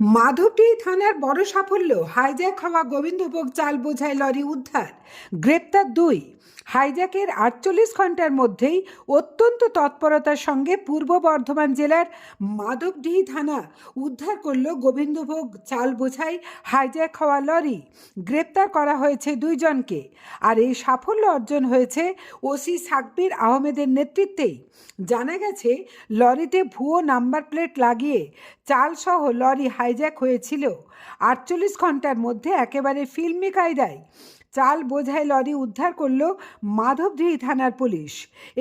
মাধবডি থানার বড় সাফল্য, হাইজ্যাক হওয়া গোবিন্দভোগ চাল বোঝাই লরি উদ্ধার। গ্রেপ্তার দুই, হাইজ্যাকের আটচল্লিশ ঘণ্টার মধ্যেই অত্যন্ত তৎপরতার সঙ্গে পূর্ব বর্ধমান জেলার মাধবডিহি থানা উদ্ধার করল গোবিন্দভোগ চাল বোঝাই হাইজ্যাক হওয়া লরি। গ্রেপ্তার করা হয়েছে দুইজনকে, আর এই সাফল্য অর্জন হয়েছে ওসি সাকবির আহমেদের নেতৃত্বেই। জানা গেছে, লরিতে ভুয়ো নাম্বার প্লেট লাগিয়ে চালসহ লরি হাইজ্যাক হয়েছিল। আটচল্লিশ ঘণ্টার মধ্যে একেবারে ফিল্মি কায়দায় চাল বোঝাই লরি উদ্ধার করল মাধবদিহি থানার পুলিশ।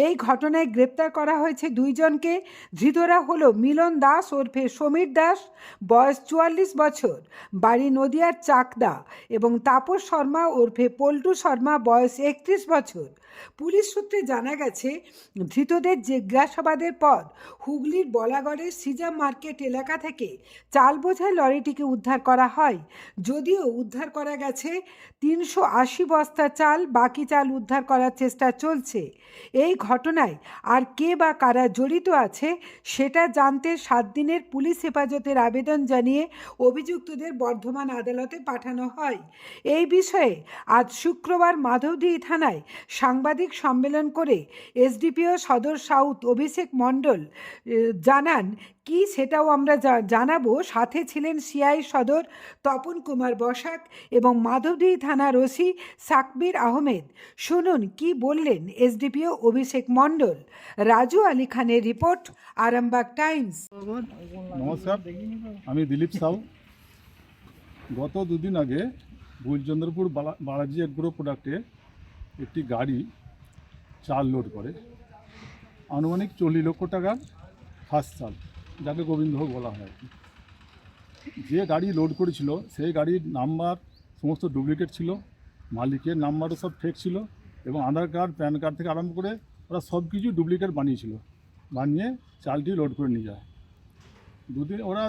এই ঘটনায় গ্রেপ্তার করা হয়েছে দুইজনকে। ধৃতরা হল মিলন দাস ওরফে সমীর দাস, বয়স চুয়াল্লিশ বছর, বাড়ি নদিয়ার চাকদা, এবং তাপস শর্মা ওরফে পল্টু শর্মা, বয়স একত্রিশ বছর। পুলিশ সূত্রে জানা গেছে, ধৃতদের জিজ্ঞাসাবাদের পর হুগলির বলাগড়ের সিজা মার্কেট এলাকা থেকে চাল বোঝাই লরিটিকে উদ্ধার করা হয়। যদিও উদ্ধার করা গেছে তিনশো আট আশি বস্তা চাল, বাকি চাল উদ্ধার করার চেষ্টা চলছে। এই ঘটনায় আর কে বা কারা জড়িত আছে, সেটা জানতে সাত দিনের পুলিশ হেফাজতের আবেদন জানিয়ে অভিযুক্তদের বর্ধমান আদালতে পাঠানো হয়। এই বিষয়ে আজ শুক্রবার মাধবদী থানায় সাংবাদিক সম্মেলন করে এসডিপিও সদর সাউথ অভিষেক মণ্ডল জানান, কি সেটাও আমরা জানাব। সাথে ছিলেন সিআই সদর তপন কুমার বসাক এবং মাধবদী থানার ওসি সাকবির আহমেদ। শুনুন, কি বললেন এসডিপিও অভিষেক মণ্ডল? রাজু আলী খানের রিপোর্ট, আরামবাগ টাইমস। নমস্কার, আমি দিলীপ সাউ। গত দুদিন আগে ভুলচন্দ্রপুর বালা- বালাজি এগ্রো প্রোডাক্টে একটি গাড়ি চাল লোড করে। আনুমানিক চল্লিশ লক্ষ টাকার ফার্স্ট চাল, যাকে গোবিন্দভোগ বলা হয়। যে গাড়ি লোড করেছিল, সেই গাড়ির নাম্বার সমস্ত ডুপ্লিকেট ছিল। মালিকের নাম্বারও সব ফেক ছিল এবং আধার কার্ড, প্যান কার্ড থেকে আরম্ভ করে ওরা সব কিছু ডুপ্লিকেট বানিয়েছিল। বানিয়ে চালটি লোড করে নিয়ে যায়। দুদিন ওরা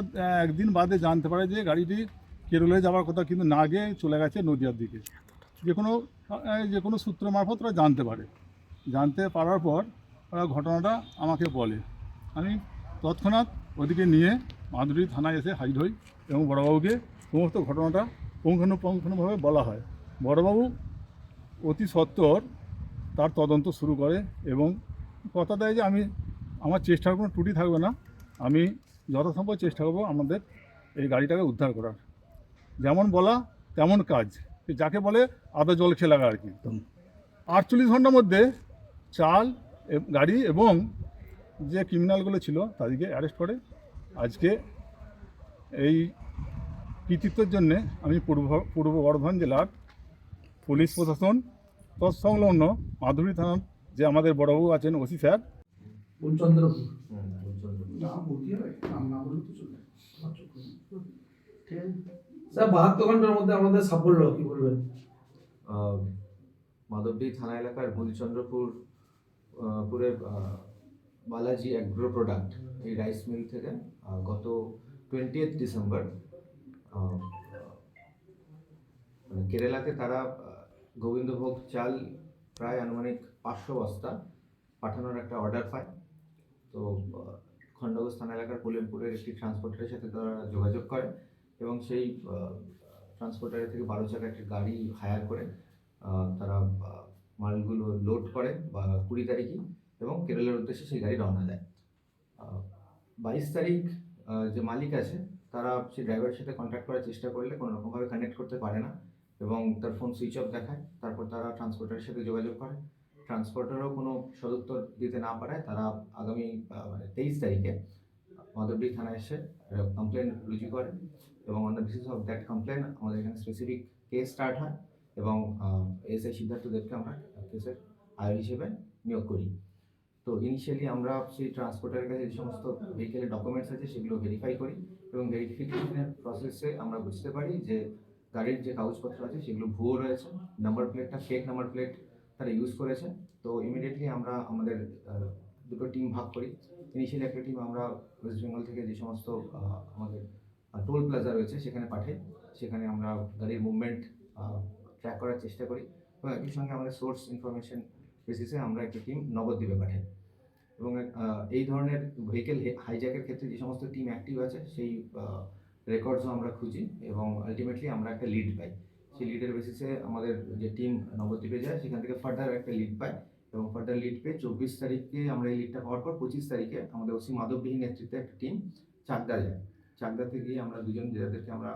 একদিন বাদে জানতে পারে যে গাড়িটি কেরলে যাওয়ার কথা কিন্তু না গিয়ে চলে গেছে নদিয়ার দিকে। যে কোনো যে কোনো সূত্র মারফত ওরা জানতে পারে। জানতে পারার পর ওরা ঘটনাটা আমাকে বলে। আমি তৎক্ষণাৎ ওদিকে নিয়ে মাধুরী থানায় এসে হাজির হই এবং বড়োবাবুকে সমস্ত ঘটনাটা পুঙ্খানুপুঙ্খানুভাবে বলা হয়। বড়োবাবু অতি সত্বর তার তদন্ত শুরু করে এবং কথা দেয় যে আমি আমার চেষ্টার কোনো ত্রুটি থাকবে না। আমি যথাসম্ভব চেষ্টা করব আমাদের এই গাড়িটাকে উদ্ধার করার। যেমন বলা তেমন কাজ। যাকে বলে আদা জল খেয়ে লাগা আর কি। আটচল্লিশ ঘণ্টার মধ্যে চাল গাড়ি এবং যে ক্রিমিনালগুলো ছিল তাদেরকে অ্যারেস্ট করে। আজকে এই কৃতিত্বের জন্যে আমি পূর্ব পূর্ব বর্ধমান জেলার পুলিশ প্রশাসন তৎসংলগ্ন মাধুরী থানার যে আমাদের বড়বাবু আছেন ওসি স্যার। স্যার বাহাত্তর ঘণ্টার মধ্যে আমাদের সাফল্য কি বলবেন? মাধবদী থানা এলাকার মধুচন্দ্রপুর আহ, পুরের বালাজি অ্যাগ্রো প্রোডাক্ট এই রাইস মিল থেকে গত ডিসেম্বর আহ, মানে কেরালাতে তারা গোবিন্দভোগ চাল প্রায় আনুমানিক পাঁচশো বস্তা পাঠানোর একটা অর্ডার পায়। তো খণ্ডঘোষ থানা এলাকার পোলেমপুরের একটি ট্রান্সপোর্টারের সাথে তারা যোগাযোগ করে এবং সেই ট্রান্সপোর্টারের থেকে বারো চাকা একটি গাড়ি হায়ার করে তারা মালগুলো লোড করে বা কুড়ি তারিখই এবং কেরলের উদ্দেশ্যে সেই গাড়ি রওনা দেয়। বাইশ তারিখ যে মালিক আছে, তারা সেই ড্রাইভারের সাথে কন্ট্যাক্ট করার চেষ্টা করলে কোনো রকমভাবে কানেক্ট করতে পারে না। এবং তার ফোন সুইচ অফ দেখায়, তারপর তারা ট্রান্সপোর্টারের সাথে যোগাযোগ করে। ট্রান্সপোর্টারও কোনো সদুত্তর দিতে না পারায় তারা আগামী মানে তেইশ তারিখে মাধবডি থানায় এসে কমপ্লেন রুজু করে এবং on the basis of that complain আমাদের এখানে স্পেসিফিক কেস স্টার্ট হয় এবং এসআই সিদ্ধার্থ দেবকে আমরা কেসের আয় হিসেবে নিয়োগ করি। তো ইনিশিয়ালি আমরা সেই ট্রান্সপোর্টারের কাছে যে সমস্ত ভেহিকেলের ডকুমেন্টস আছে সেগুলো ভেরিফাই করি এবং ভেরিফিকেশনের প্রসেসে আমরা বুঝতে পারি যে গাড়ির যে কাগজপত্র আছে সেগুলো ভুয়ো রয়েছে। নাম্বার প্লেটটা ফেক নাম্বার প্লেট তারা ইউজ করেছে। তো ইমিডিয়েটলি আমরা আমাদের দুটো টিম ভাগ করি। ইনিশিয়ালি একটা টিম আমরা ওয়েস্ট বেঙ্গল থেকে যে সমস্ত আমাদের টোল প্লাজা রয়েছে সেখানে পাঠাই। সেখানে আমরা গাড়ির মুভমেন্ট ট্র্যাক করার চেষ্টা করি। এবং একই সঙ্গে আমাদের সোর্স ইনফরমেশন বেসিসে আমরা একটা টিম নবদ্বীপে পাঠাই। এবং এই ধরনের ভেহিকেল হাইজ্যাকের ক্ষেত্রে যে সমস্ত টিম অ্যাক্টিভ আছে, সেই রেকর্ডসও আমরা খুঁজি এবং আলটিমেটলি আমরা একটা লিড পাই। সেই লিডের বেসিসে আমাদের যে টিম নবদ্বীপে যায়, সেখান থেকে ফার্দার একটা লিড পায় এবং ফার্দার লিড পেয়ে চব্বিশ তারিখে আমরা এই লিডটা পাওয়ার পর পঁচিশ তারিখে আমাদের ওসি মাধববিহীন নেতৃত্বে একটা টিম চাকদা যায়। চাকদা থেকে আমরা দুজন যাদেরকে আমরা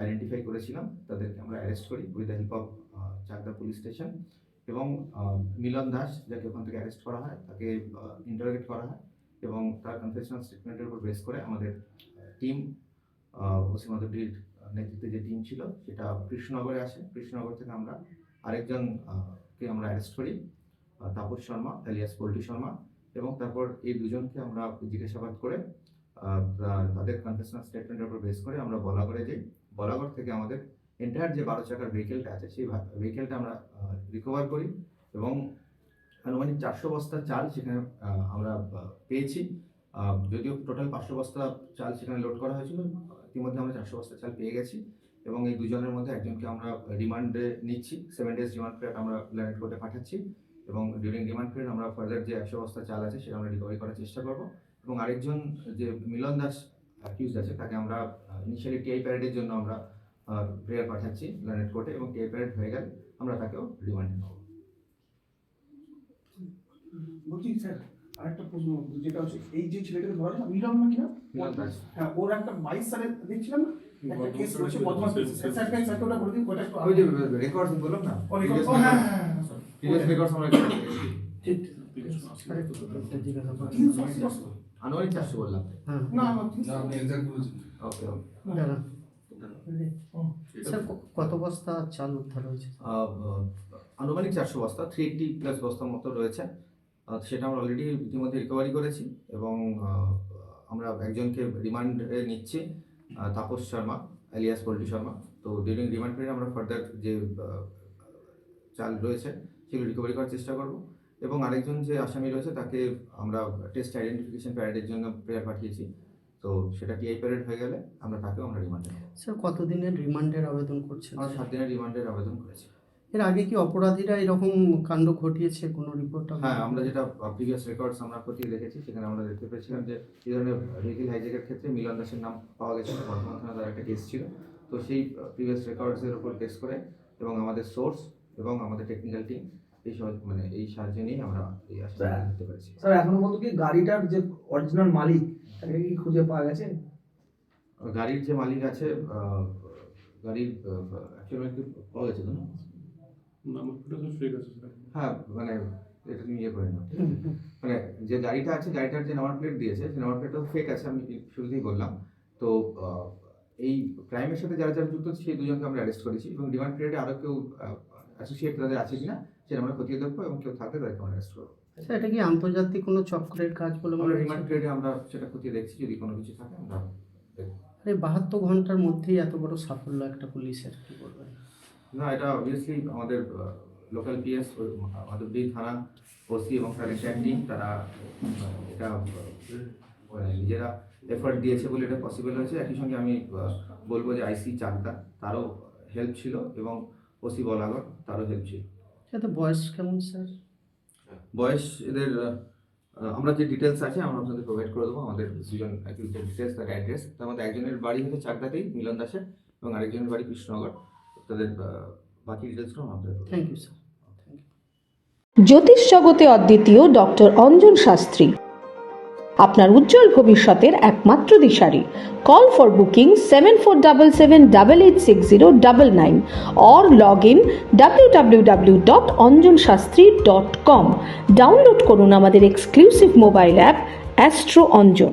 আইডেন্টিফাই করেছিলাম, তাদেরকে আমরা অ্যারেস্ট করি with the help of Chakdah police station এবং মিলন দাস, যাকে ওখান থেকে অ্যারেস্ট করা হয়, তাকে ইন্টারোগেট করা হয় এবং তার কনফেশনাল স্টেটমেন্টের উপর বেস করে আমাদের টিম ওসি মাধবীর নেতৃত্বে যে টিম ছিল সেটা কৃষ্ণনগরে আসে কৃষ্ণনগর থেকে আমরা আরেকজন আহ, কে আমরা অ্যারেস্ট করি তাপস শর্মা এলিয়াস পল্টি শর্মা এবং তারপর এই দুজনকে আমরা জিজ্ঞাসাবাদ করে তাদের কনফেশনাল স্টেটমেন্টের উপর বেস করে আমরা বলাগড়ে যাই। বলাগড় থেকে আমাদের এন্টায়ার যে বারো চাকার ভেহিকেলটা আছে সেই ভেহিকেলটা আমরা রিকভার করি এবং আনুমানিক চারশো বস্তা চাল সেখানে আমরা পেয়েছি। যদিও টোটাল পাঁচশো বস্তা চাল সেখানে লোড করা হয়েছিল, ইতিমধ্যে আমরা চারশো বস্তা চাল পেয়ে গেছি এবং এই দুজনের মধ্যে একজনকে আমরা রিমান্ডে নিচ্ছি সেভেন ডেজ রিমান্ড পিরিয়ড আমরা ল্যান্ড কোর্টে পাঠাচ্ছি এবং ডিউরিং রিমান্ড পিরিয়ড আমরা ফার্দার যে একশো বস্তা চাল আছে সেটা আমরা রিকভারি করার চেষ্টা করব এবং আরেকজন যে মিলন দাস অ্যাকিউজ আছে, তাকে আমরা ইনিশিয়ালি টিআই প্যারেডের জন্য আমরা প্রেয়ার পাঠাচ্ছি ল্যান্ড কোর্টে এবং টিআই প্যারেড হয়ে গেলে আমরা তাকেও রিমান্ডে নেব। বলছি স্যার আরেকটা প্রশ্ন যেটা হচ্ছে এই যে ছেলেটাকে ধরা যায় মিলন না কিনা হ্যাঁ ওর একটা বাইশ সালে দেখছিলাম না একটা কেস রয়েছে বদমাস স্যার স্যার স্যার ওটা বলে দিন ওটা ওই যে রেকর্ডস বললাম না ও, record- হ্যাঁ, হ্যাঁ, হ্যাঁ, প্রিভিয়াস রেকর্ডস আমরা ঠিক তিনশো আনুমানিক চারশো বললাম না না তিনশো ওকে স্যার কত বস্তা চাল উদ্ধার হয়েছে আনুমানিক চারশো বস্তা থ্রি এইটি প্লাস বস্তার মতো রয়েছে সেটা আমরা অলরেডি ইতিমধ্যে রিকভারি করেছি এবং আমরা একজনকে রিমান্ডে নিচ্ছি তাপস শর্মা এলিয়াস পল্টু শর্মা। তো ডিউরিং রিমান্ড পিরিয়ড আমরা ফার্দার যে চাল রয়েছে সেগুলো রিকভারি করার চেষ্টা করব। এবং আরেকজন যে আসামি রয়েছে তাকে আমরা টেস্ট আইডেন্টিফিকেশন প্যারেডের জন্য প্রেয়ার পাঠিয়েছি। তো সেটা টিআই প্যারেড হয়ে গেলে আমরা তাকেও আমরা রিমান্ডে স্যার কতদিনের রিমান্ডের আবেদন করছি আমরা সাত দিনের রিমান্ডের আবেদন করেছি। এর আগে কি অপরাধীরা এরকম কাণ্ড ঘটিয়েছে কোনো রিপোর্ট হ্যাঁ আমরা যেটা প্রিভিয়াস রেকর্ডস আমরা খতিয়ে দেখেছি সেখানে আমরা দেখতে পেয়েছিলাম যে এই ধরনের ভেহিকেল হাইজ্যাকের ক্ষেত্রে মিলন দাসের নাম পাওয়া গেছে বর্তমান থানা তার একটা কেস ছিল। তো সেই প্রিভিয়াস রেকর্ডসের উপর বেস করে এবং আমাদের সোর্স এবং আমাদের টেকনিক্যাল টিম এই সহ মানে এই সাহায্য নিয়ে আমরা এই আশা করতে পেরেছি। স্যার এখনও পর্যন্ত কি গাড়িটার যে অরিজিনাল মালিক তাকে কি খুঁজে পাওয়া গেছে? গাড়ির যে মালিক আছে গাড়ির অ্যাকচুয়ালি পাওয়া গেছে তো না? হ্যাঁ মানে এটা তুমি ইয়ে করে নাও। মানে যে গাড়িটা আছে গাড়িটার যে নাম্বার প্লেট দিয়েছে সেই নাম্বার প্লেটটা ফেক আছে আমি শুরুতেই বললাম। তো এই ক্রাইমের সাথে যারা যারা যুক্ত সেই দুজনকে আমরা অ্যারেস্ট করেছি এবং ডিমান্ড পিরিয়ডে আরও কেউ অ্যাসোসিয়েট তাদের আছে কিনা সেটা আমরা খতিয়ে দেখব এবং কেউ থাকলে তাদেরকে আমরা অ্যারেস্ট করব। স্যার এটা কি আন্তর্জাতিক কোনো চক্রের কাজ বলে মনে আমরা রিমান্ড পিরিয়ডে আমরা সেটা খতিয়ে দেখছি যদি কোনো কিছু থাকে আমরা আরে বাহাত্তর ঘণ্টার মধ্যেই এত বড় সাফল্য একটা পুলিশের কি বলবেন না এটা অবভিয়াসলি আমাদের লোকাল পিএস মাধবদী থানা ওসি এবং তার একটা টিম তারা এটা মানে নিজেরা এফার্ট দিয়েছে বলে এটা পসিবল হয়েছে। একই সঙ্গে আমি বলব যে আইসি চাকদা তারও হেল্প ছিল এবং ওসি বলাগড় তারও হেল্প ছিল। এতে বয়স কেমন স্যার? বয়স এদের আমরা যে ডিটেলস আছে আমরা আপনাদের প্রোভাইড করে দেবো। আমাদের দুজন ডিটেলস তার অ্যাড্রেস তার মধ্যে একজনের বাড়ি হচ্ছে চাকদাতেই মিলন দাসের এবং আরেকজনের বাড়ি কৃষ্ণনগর। তাদের বাকি ডিটেলসগুলো করব। থ্যাংক ইউ স্যার জ্যোতিষ জগতে অদ্বিতীয় ডক্টর অঞ্জন শাস্ত্রী। আপনার উজ্জ্বল ভবিষ্যতের একমাত্র দিশারি। Call for booking seven four double seven double eight six zero double nine or log in W W W dot Anjan Shastri dot com download করুন আমাদের exclusive mobile app astro Anjan